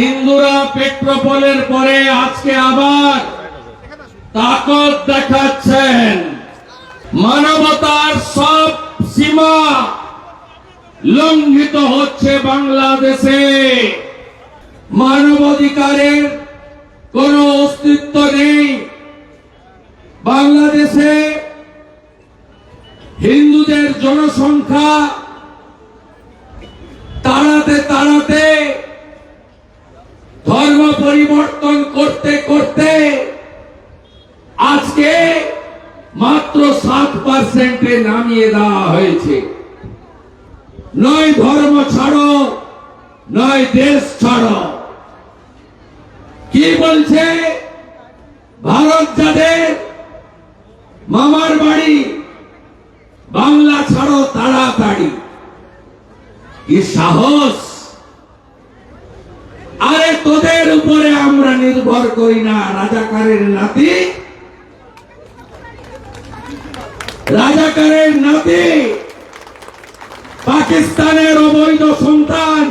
হিন্দুরা পেট্রোপোলের পরে আজকে আবার তাকত দেখাচ্ছেন। মানবতার সব সীমা লঙ্ঘিত হচ্ছে বাংলাদেশে। মানবাধিকারের কোন অস্তিত্ব নেই। বাংলাদেশে হিন্দুদের জনসংখ্যা সাত পার্সেন্টে নামিয়ে দেওয়া হয়েছে। নয় ধর্ম ছাড়ো, নয় দেশ ছাড়ো। কি বলছে? ভারত যাদের মামার বাড়ি, বাংলা ছাড়ো তাড়াতাড়ি। কি সাহস? আরে তোদের উপরে আমরা নির্ভর করি না, রাজাকারের নাতি। রাজাকারের নাতি, পাকিস্তানের অবৈধ সন্তান।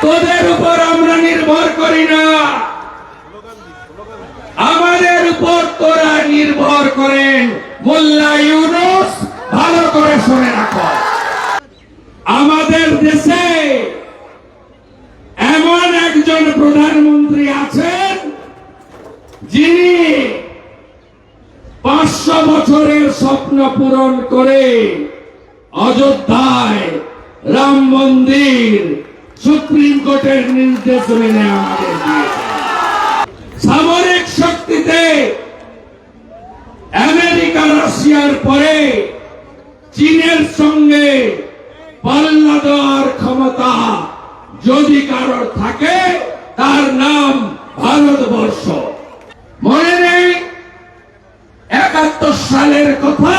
তোদের উপর আমরা নির্ভর করি না। আমাদের উপর তোরা নির্ভর করেন। মোল্লা ইউনুস পাঁচশো বছরের স্বপ্ন পূরণ করে অযোধ্যায় রাম মন্দির সুপ্রিম কোর্টের নির্দেশ মেনে সামরিক শক্তিতে আমেরিকা, রাশিয়ার পরে চীনের সঙ্গে পাল্লা দেওয়ার ক্ষমতা যদি কারোর থাকে, তার নাম ভারতবর্ষ মনে নেই একাত্তর সালের কথা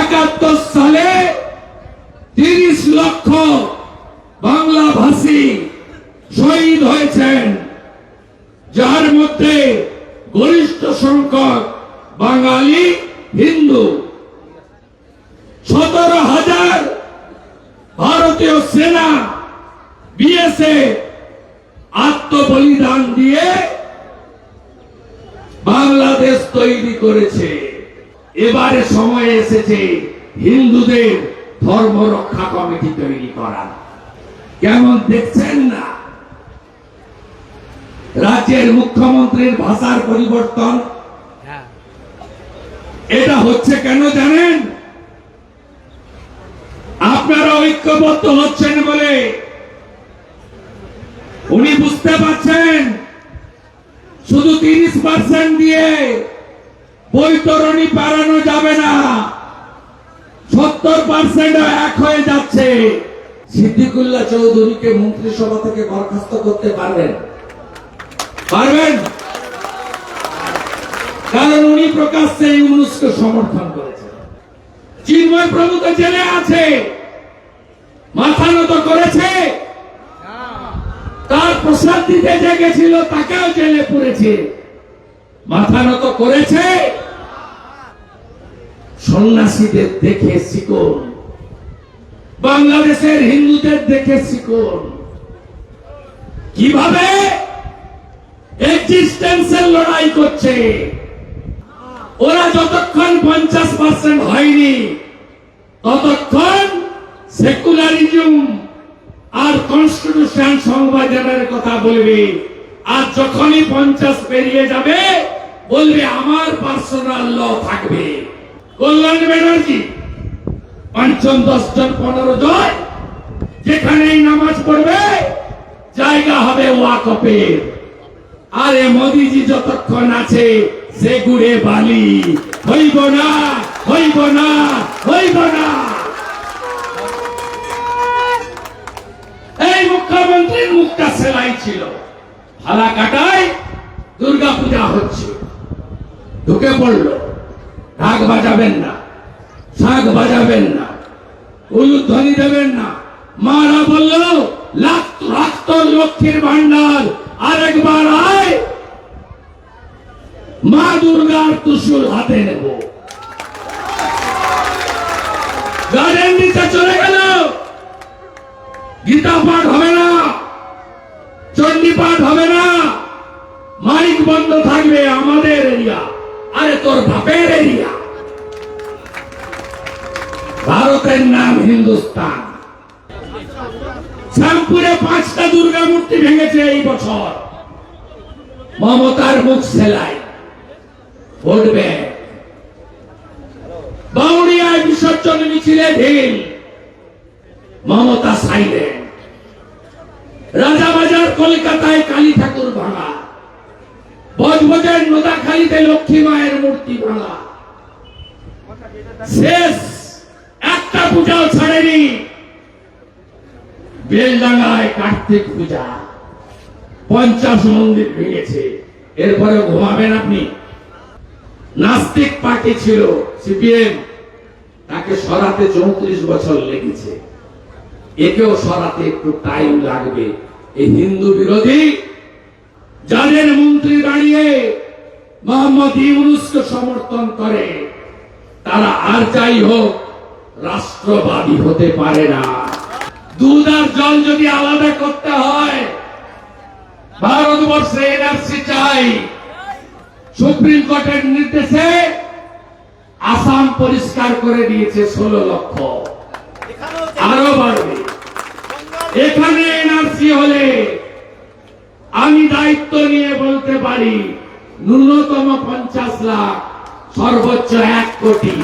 একাত্তর সালে তিরিশ লক্ষ ভাষী শহীদ হয়েছেন, যার মধ্যে গরিষ্ঠ সংখ্যক বাঙালি হিন্দু। সতেরো হাজার ভারতীয় সেনা বিএসএ আত্মবলিদান দিয়ে বাংলাদেশ তৈরি করেছে। এবারে সময় এসেছে হিন্দুদের ধর্ম রক্ষা কমিটি তৈরি করা কেমন দেখছেন না? রাজ্যের মুখ্যমন্ত্রীর ভাষার পরিবর্তন। এটা হচ্ছে কেন জানেন? আপনারা ঐক্যবদ্ধ হচ্ছেন বলে। উনি বুঝতে পারছেন? শুধু তিরিশ পার্সেন্ট দিয়ে বৈতরণী পারানো যাবে না। সত্তর পার্সেন্ট এক হয়ে যাচ্ছে। সিদ্দিকুল্লাহ চৌধুরীকে মন্ত্রিসভা থেকে বরখাস্ত করতে পারবেন। পারবেন? কারণ উনি প্রকাশ্যে ইউনুসকে সমর্থন করেছেন। চিন্ময় প্রভু তো জেলে আছে। মাথা নত করেছে। তার প্রসাদ দিতে যে গেছিল, তাকেও জেলে পড়েছে মাথা নত করেছে। সন্ন্যাসীদের দেখে শিকন। বাংলাদেশের হিন্দুদের দেখে শিকন কীভাবে এক্সিস্টেন্সের লড়াই করছে? ওরা যতক্ষণ পঞ্চাশ পার্সেন্ট হয়নি, ততক্ষণ সেকুলারিজম আর কনস্টিটিউশন সংবিধানের কথা বলবে। আর যখনই পঞ্চাশ পেরিয়ে যাবে, বলবে আমার পার্সোনাল ল থাকবে। কল্যাণ পঞ্চম দশ জন পনেরো জন যেখানেই নামাজ পড়বে, জায়গা হবে ওয়াকপের আরে মোদিজি যতক্ষণ আছে, সে গুড়ে বালি। হইব না হইব না হইব না। এই মুখ্যমন্ত্রীর মুখটা সেলাই ছিল। হালা কাটায় দুর্গা পূজা হচ্ছে। ঢুকে পড়ল। ঢাক বাজাবেন না শাক বাজাবেন না। উলুধ্বনি দেবেন না। মারা বলল, লাখ লক্ষ্মীর ভান্ডার আরেকবার আয়। মা দুর্গার তুসুল হাতে নেব। গার্ডেন দিতে চলে গেল। গীতা পাঠ হবে না, চণ্ডী পাঠ হবে না। মাইক বন্ধ থাকবে আমাদের এরিয়া, আরে তোর বাপের এরিয়া। ভারতের নাম হিন্দুস্তান। শ্যামপুরে পাঁচটা দুর্গা মূর্তি ভেঙেছে এই বছর। মমতার মুখ সেলাই। ভোট বাউরিয়ায় বিসর্জন মিছিলে ঢিল। মমতা সাইলেন্ট রাজাবাজার, কলকাতায় কালী ঠাকুর ভাঙা। বজবজের নোদাখালীতে লক্ষ্মী মায়ের মূর্তি ভাঙা। শেষ একটা পূজাও ছাড়েনি। বেলডাঙ্গায় কার্তিক পূজা। পঞ্চাশ মন্দির ভেঙেছে। এরপরে ঘুমাবেন আপনি। নাস্তিক পার্টি ছিল, সিপিএম। তাকে সরাতে চৌত্রিশ বছর লেগেছে। একেও সরাতে একটু টাইম লাগবে। এই হিন্দু বিরোধী, যাদের মন্ত্রী দাঁড়িয়ে মোহাম্মদ ইউনুসকে সমর্থন করে, তারা আর যাই হোক রাষ্ট্রবাদী হতে পারে না। দুধ আর জল যদি আলাদা করতে হয়, ভারতবর্ষে এনআরসি চাই। সুপ্রিম কোর্টের নির্দেশে আসাম পরিষ্কার করে দিয়েছে ষোলো লক্ষ। আরও বাড়বে। এখানে এনআরসি হলে আমি দায়িত্ব নিয়ে বলতে পারি, ন্যূনতম পঞ্চাশ লাখ, সর্বোচ্চ এক কোটি।